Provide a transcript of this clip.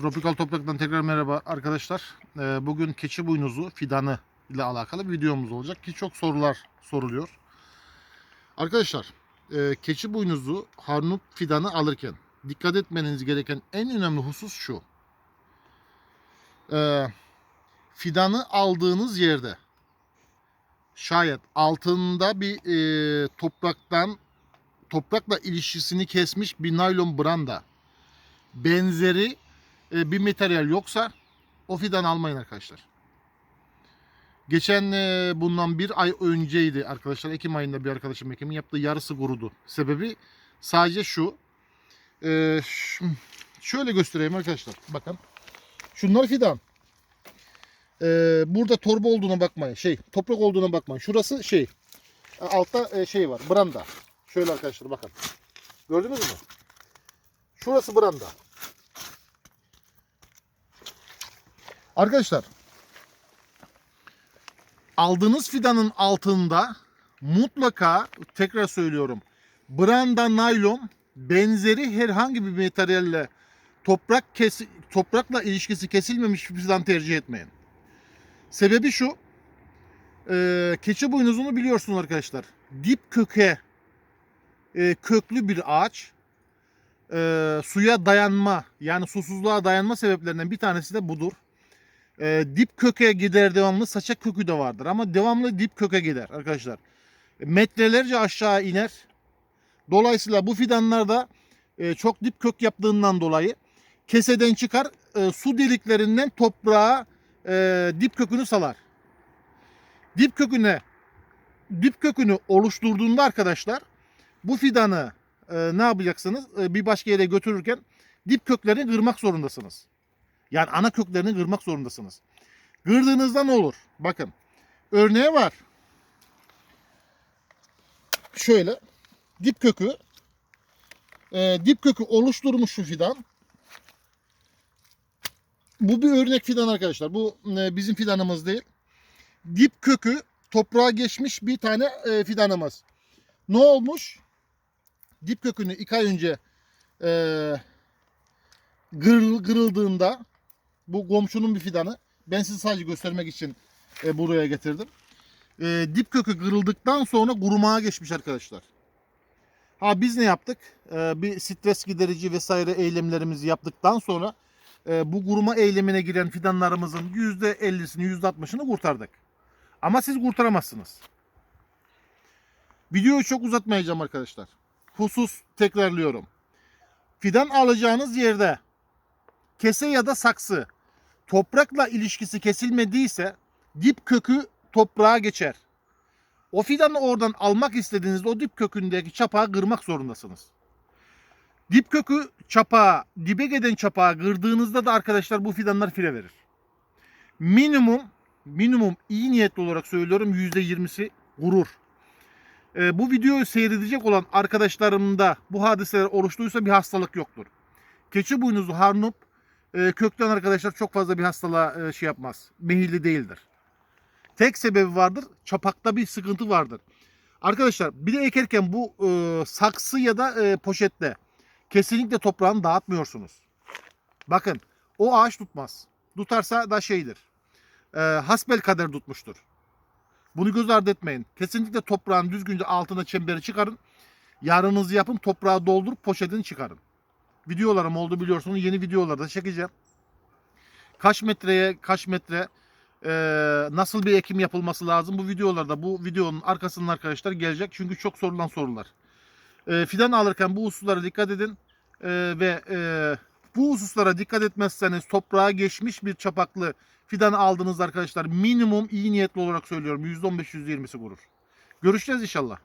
Tropikal Toprak'tan tekrar merhaba arkadaşlar. Ee, Bugün keçi boynuzu fidanı ile alakalı bir videomuz olacak ki çok sorular soruluyor. Arkadaşlar e, keçi boynuzu harnup fidanı alırken dikkat etmeniz gereken en önemli husus şu. Ee, Fidanı aldığınız yerde şayet altında bir e, topraktan toprakla ilişkisini kesmiş bir naylon branda benzeri e, bir materyal yoksa o fidan almayın arkadaşlar. Geçen e, bundan bir ay önceydi arkadaşlar. Ekim ayında bir arkadaşım ekimin yaptığı yarısı kurudu. Sebebi sadece şu. E, ş- şöyle göstereyim arkadaşlar. Bakın. Şunlar fidan. Burada torba olduğuna bakmayın. Şey toprak olduğuna bakmayın. Şurası şey. Altta şey var. Branda. Şöyle arkadaşlar bakın. Gördünüz mü? Şurası branda. Arkadaşlar aldığınız fidanın altında mutlaka tekrar söylüyorum branda naylon benzeri herhangi bir materyalle toprak kes, toprakla ilişkisi kesilmemiş bir fidan tercih etmeyin. Sebebi şu e, keçi boynuzunu biliyorsunuz arkadaşlar dip köke e, köklü bir ağaç e, suya dayanma yani susuzluğa dayanma sebeplerinden bir tanesi de budur. E, dip köke gider devamlı saçak kökü de vardır ama devamlı dip köke gider arkadaşlar. Metrelerce aşağı iner. Dolayısıyla bu fidanlarda e, çok dip kök yaptığından dolayı keseden çıkar e, su deliklerinden toprağa e, dip kökünü salar. Dip köküne dip kökünü oluşturduğunda arkadaşlar bu fidanı e, ne yapacaksınız? E, bir başka yere götürürken dip köklerini kırmak zorundasınız. Yani ana köklerini kırmak zorundasınız. Kırdığınızda ne olur? Bakın. Örneği var. Şöyle. Dip kökü. e, dip kökü oluşturmuş şu fidan. Bu bir örnek fidan arkadaşlar. Bu e, bizim fidanımız değil. Dip kökü toprağa geçmiş bir tane e, fidanımız. Ne olmuş? Dip kökünü iki ay önce e, kırıldığında bu komşunun bir fidanı. Ben size sadece göstermek için e, buraya getirdim. E, dip kökü kırıldıktan sonra kurumaya geçmiş arkadaşlar. Ha biz ne yaptık? E, bir stres giderici vesaire eylemlerimizi yaptıktan sonra e, bu kuruma eylemine giren fidanlarımızın %50'sini %60'ını kurtardık. Ama siz kurtaramazsınız. Videoyu çok uzatmayacağım arkadaşlar. Husus tekrarlıyorum. Fidan alacağınız yerde kese ya da saksı toprakla ilişkisi kesilmediyse dip kökü toprağa geçer. O fidanı oradan almak istediğinizde o dip kökündeki çapağı kırmak zorundasınız. Dip kökü çapağı, dibe giden çapağı kırdığınızda da arkadaşlar bu fidanlar file verir. Minimum, minimum iyi niyetli olarak söylüyorum %20'si vurur. Ee, bu videoyu seyredecek olan arkadaşlarımda bu hadiseler oluştuysa bir hastalık yoktur. Keçi boynuzu harnup e, kökten arkadaşlar çok fazla bir hastalığa e, şey yapmaz. Mehilli değildir. Tek sebebi vardır. Çapakta bir sıkıntı vardır. Arkadaşlar bir de ekerken bu e, saksı ya da e, poşette kesinlikle toprağını dağıtmıyorsunuz. Bakın o ağaç tutmaz. Tutarsa da şeydir. E, hasbel kader tutmuştur. Bunu göz ardı etmeyin. Kesinlikle toprağın düzgünce altına çemberi çıkarın. Yarınızı yapın toprağı doldurup poşetini çıkarın. Videolarım oldu biliyorsunuz. Yeni videolarda çekeceğim. Kaç metreye kaç metre e, nasıl bir ekim yapılması lazım bu videolarda bu videonun arkasından arkadaşlar gelecek. Çünkü çok sorulan sorular. E, fidan alırken bu hususlara dikkat edin. E, ve e, bu hususlara dikkat etmezseniz toprağa geçmiş bir çapaklı fidan aldınız arkadaşlar. Minimum iyi niyetli olarak söylüyorum %15-%20'si vurur. Görüşeceğiz inşallah.